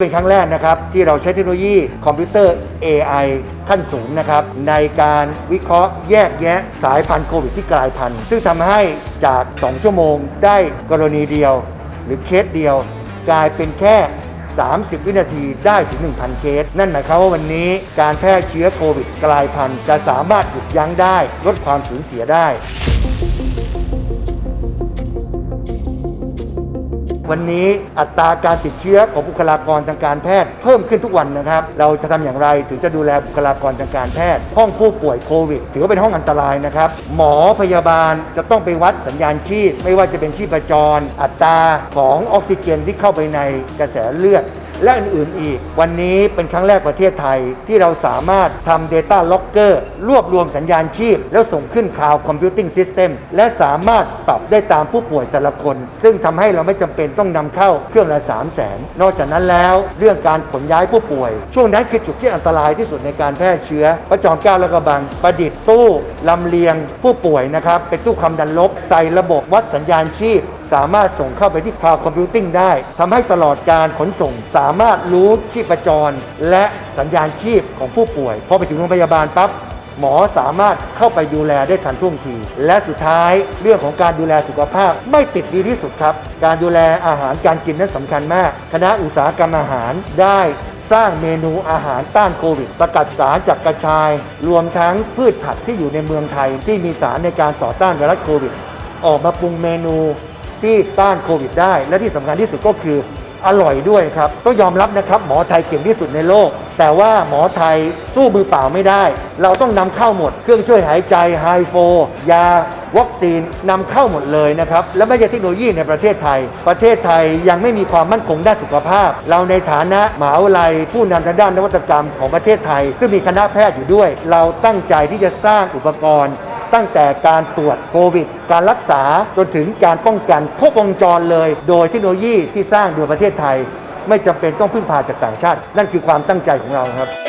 เป็นครั้งแรกนะครับ ที่เราใช้เทคโนโลยีคอมพิวเตอร์ AI ขั้นสูงนะครับ ในการวิเคราะห์แยกแยะสายพันธุ์โควิดที่กลายพันธุ์ ซึ่งทำให้จาก 2 ชั่วโมงได้กรณีเดียว หรือเคสเดียว กลายเป็นแค่ 30 วินาทีได้ถึง 1,000 เคส นั่นหมายความว่าวันนี้การแพร่เชื้อโควิดกลายพันธุ์จะสามารถหยุดยั้งได้ ลดความสูญเสียได้ วันนี้อัตราการติดเชื้อของบุคลากรทางการแพทย์เพิ่มขึ้นทุกวันนะครับ เราจะทำอย่างไรถึงจะดูแลบุคลากรทางการแพทย์ ห้องผู้ป่วยโควิด ถือว่าเป็นห้องอันตรายนะครับ หมอพยาบาลจะต้องไปวัดสัญญาณชีพ ไม่ว่าจะเป็นชีพจร อัตราของออกซิเจนที่เข้าไปในกระแสเลือด และอื่นๆอีก วันนี้เป็นครั้งแรกประเทศไทยที่เราสามารถทำ Data Locker รวบรวมสัญญาณชีพ แล้วส่งขึ้น Cloud Computing System และสามารถปรับได้ตามผู้ป่วยแต่ละคน ซึ่งทำให้เราไม่จำเป็นต้องนำเข้าเครื่องละ3 0 0แสนนอกจากนั้นแล้ว เรื่องการขนย้ายผู้ป่วย ช่วงนั้นคือจุดที่อันตรายที่สุดในการแพร่เชื้อพระจอมเกล้าและกระบัง ประดิษฐ์ตู้ลำเลียงผู้ป่วยนะครับเป็นตู้ความดันลบใส่ระบบวัดสัญญาณชีพ สามารถส่งเข้าไปที่ Cloud Computing ได้ทำให้ตลอดการขนส่ง สามารถรู้ชีพจร และสัญญาณชีพของผู้ป่วยพอไปถึงโรงพยาบาลปั๊บหมอสามารถเข้าไปดูแลได้ทันท่วงที และสุดท้ายเรื่องของการดูแลสุขภาพไม่ติดดีที่สุดครับ การดูแลอาหารการกินนั้นสำคัญมาก คณะอุตสาหกรรมอาหารได้สร้างเมนูอาหารต้านโควิด สกัดสารจากกระชาย รวมทั้งพืชผักที่อยู่ในเมืองไทยที่มีสารในการต่อต้านไวรัสโควิด ออกมาปรุงเมนู ที่ต้านโควิดได้ และที่สำคัญที่สุดก็คืออร่อยด้วยครับต้องยอมรับนะครับหมอไทยเก่งที่สุดในโลก แต่ว่าหมอไทยสู้มือเปล่าไม่ได้ เราต้องนำเข้าหมด เครื่องช่วยหายใจไฮโฟยา วัคซีนนำเข้าหมดเลยนะครับ และไม่ใช่เทคโนโลยีในประเทศไทย ประเทศไทยยังไม่มีความมั่นคงด้านสุขภาพ เราในฐานะมหาวิทยาลัย ผู้นำทางด้านนวัตกรรมของประเทศไทย ซึ่งมีคณะแพทย์อยู่ด้วย เราตั้งใจที่จะสร้างอุปกรณ์ ตั้งแต่การตรวจโควิด การรักษาจนถึงการป้องกันครบวงจรเลย โดยเทคโนโลยีที่สร้างโดยประเทศไทย ไม่จำเป็นต้องพึ่งพาจากต่างชาติ นั่นคือความตั้งใจของเราครับ